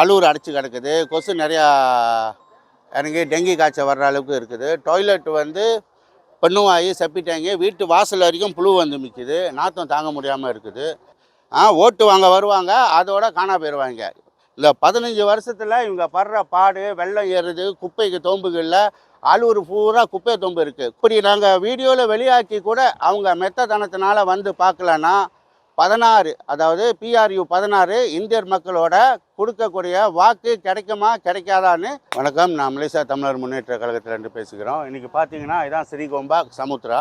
அலூர் அடைச்சி கிடக்குது. கொசு நிறையா எனக்கு டெங்கி காய்ச்சல் வர்ற அளவுக்கு இருக்குது. டாய்லெட் வந்து பெண்ணுவாயி செப்பிட்டாங்க வீட்டு வாசல் வரைக்கும் புழு வந்து நிற்கிது நாத்தம் தாங்க முடியாமல் இருக்குது. ஆ ஓட்டு வாங்க வருவாங்க. அதோட காணா போயிடுவாங்க இந்த பதினஞ்சு வருஷத்தில் இவங்க படுற பாடு வெள்ளம் ஏறுது குப்பைக்கு தோம்புகளில் ஆளூர் பூரா குப்பை தொம்பு இருக்குது இப்படி நாங்கள் வீடியோவில் வெளியாக்கி கூட அவங்க மெத்தத்தனத்தினால வந்து பார்க்கலன்னா பதினாறு அதாவது பிஆர்யூ பதினாறு இந்தியர் மக்களோட கொடுக்கக்கூடிய வாக்கு கிடைக்குமா கிடைக்காதான்னு வணக்கம். நான் மலேசியா தமிழர் முன்னேற்ற கழகத்திலேருந்து பேசுகிறோம். இன்றைக்கி பார்த்தீங்கன்னா இதான் ஸ்ரீகோம்பா சமுத்ரா.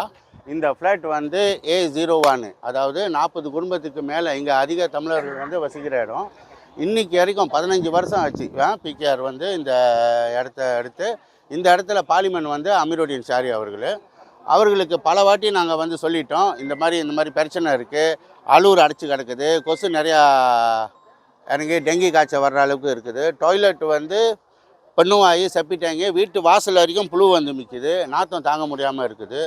இந்த ஃப்ளாட் வந்து ஏ ஜீரோ ஒன் அதாவது நாற்பது குடும்பத்துக்கு மேலே இங்கே அதிக தமிழர்கள் வந்து வசிக்கிற இடம். இன்னைக்கு வரைக்கும் பதினஞ்சு வருஷம் ஆச்சு. பிகேஆர் வந்து இந்த இடத்த எடுத்து இந்த இடத்துல பார்லிமெண்ட் வந்து அமீருடீன் ஷாரி அவர்கள். அவர்களுக்கு பல வாட்டி நாங்கள் வந்து சொல்லிட்டோம் இந்த மாதிரி இந்த மாதிரி பிரச்சனை இருக்குது அலூர் அடைச்சி கிடக்குது கொசு நிறையா எனக்கு டெங்கி காய்ச்சல் வர்ற அளவுக்கு இருக்குது. டாய்லெட் வந்து பெண்ணுவாயி செப்பிட்டாங்க வீட்டு வாசல் வரைக்கும் புழு வந்து நிற்கிது நாத்தம் தாங்க முடியாமல் இருக்குது.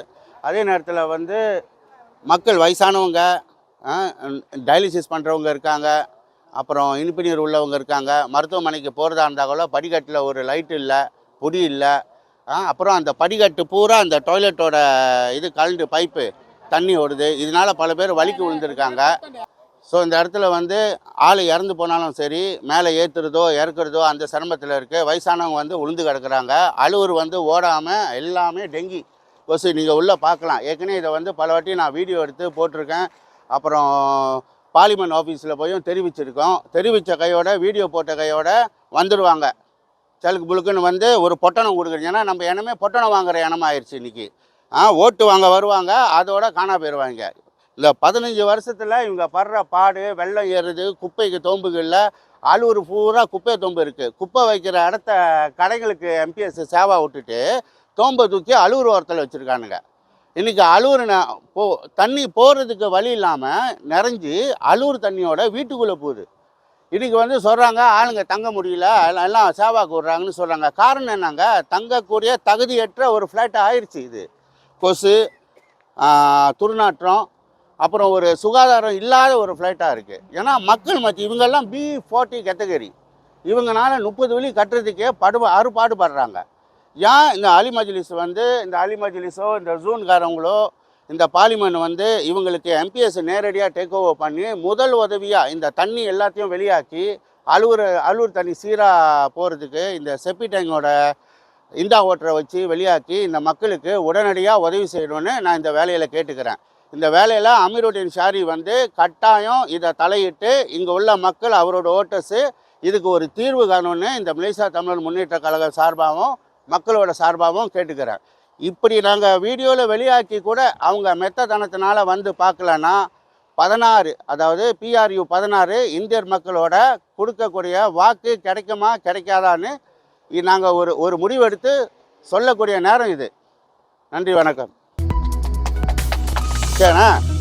அதே நேரத்தில் வந்து மக்கள் வயசானவங்க டயாலிசிஸ் பண்ணுறவங்க இருக்காங்க அப்புறம் இனிப்பு நீர் உள்ளவங்க இருக்காங்க மருத்துவமனைக்கு போகிறதா இருந்தால் கூட படிக்கட்டில் ஒரு லைட் இல்லை பொடி இல்லை அப்புறம் அந்த படிக்கட்டு பூரா அந்த டாய்லெட்டோட இது கலண்டு பைப்பு தண்ணி ஓடுது. இதனால பல பேர் வலிக்கு விழுந்திருக்காங்க. ஸோ இந்த இடத்துல வந்து ஆள் இறந்து போனாலும் சரி மேலே ஏற்றுறதோ இறக்குறதோ அந்த சிரமத்தில் இருக்குது வயசானவங்க வந்து உளுந்து கிடக்குறாங்க. அழுவர் வந்து ஓடாமல் எல்லாமே டெங்கி. கொசு நீங்கள் உள்ளே பார்க்கலாம். ஏற்கனவே இதை வந்து பல வாட்டி நான் வீடியோ எடுத்து போட்டிருக்கேன். அப்புறம் பார்லிமெண்ட் ஆஃபீஸில் போயும் தெரிவிச்சிருக்கோம். தெரிவித்த கையோட வீடியோ போட்ட கையோட வந்துடுவாங்க சலுக்கு புழுக்குன்னு வந்து ஒரு பொட்டணம் கொடுக்குறது ஏன்னா நம்ம இனமே பொட்டணம் வாங்குற இனமா ஆயிடுச்சு இன்றைக்கி ஆ ஓட்டு வாங்க வருவாங்க. அதோட காணா போயிடுவாங்க இந்த பதினஞ்சு வருஷத்தில் இவங்க படுற பாடு வெள்ளம் ஏறுது குப்பைக்கு தோம்புகளில் ஆளூர் பூரா குப்பை தோம்பு இருக்குது குப்பை வைக்கிற இடத்த கடைகளுக்கு எம்பிஎஸ் சேவா விட்டுட்டு தோம்பை தூக்கி அலூர் ஓரத்தில் வச்சுருக்கானுங்க. இன்றைக்கி அலூர் ந- போ தண்ணி போகிறதுக்கு வழி இல்லாமல் நிறைஞ்சி அலூர் தண்ணியோட வீட்டுக்குள்ளே போகுது. இன்றைக்கி வந்து சொல்கிறாங்க ஆளுங்க தங்க முடியல எல்லாம் எல்லாம் சேவாக்கு விட்றாங்கன்னு சொல்கிறாங்க காரணம் என்னங்க? தங்கக்கூடிய தகுதியற்ற ஒரு ஃப்ளாட் ஆயிடுச்சு இது. கொசு துர்நாற்றம் அப்புறம் ஒரு சுகாதாரம் இல்லாத ஒரு ஃப்ளைட்டாக இருக்குது ஏன்னா மக்கள் மத்தி இவங்கெல்லாம் பி ஃபார்ட்டி கேட்டகரி இவங்கனால முப்பது வழி கட்டுறதுக்கே படு அறுபாடுபடுறாங்க. ஏன் இந்த அலி மஜ்லிஸ் வந்து இந்த அலி மஜ்லிஸோ இந்த ஜூன்காரவங்களோ இந்த பார்லிமெண்ட் வந்து இவங்களுக்கு எம்பிஎஸ் நேரடியாக டேக் ஓவர் பண்ணி முதல் உதவியாக இந்த தண்ணி எல்லாத்தையும் வெளியாக்கி அலுவலர் அலுவலர் தண்ணி சீராக போகிறதுக்கு இந்த செப்பி டேங்கோட இந்தா ஓட்டரை வச்சு வெளியாக்கி இந்த மக்களுக்கு உடனடியாக உதவி செய்யணும்னு நான் இந்த வேலையில் கேட்டுக்கிறேன். இந்த வேலையில் அமீருddin ஷாரி வந்து கட்டாயம் இதை தலையிட்டு இங்கே உள்ள மக்கள் அவரோட ஓட்டர்ஸு இதுக்கு ஒரு தீர்வு காணும்னு இந்த மலேசியா தமிழர் முன்னேற்ற கழக சார்பாகவும் மக்களோட சார்பாகவும் கேட்டுக்கிறேன். இப்படி நாங்கள் வீடியோவில் வெளியாக்கி கூட அவங்க மெத்ததனத்தினால வந்து பார்க்கலன்னா பதினாறு அதாவது பிஆர்யூ பதினாறு இந்தியர் மக்களோட கொடுக்கக்கூடிய வாக்கு கிடைக்குமா கிடைக்காதான்னு நாங்கள் ஒரு ஒரு முடிவெடுத்து சொல்லக்கூடிய நேரம் இது. நன்றி வணக்கம். சரிண்ணா?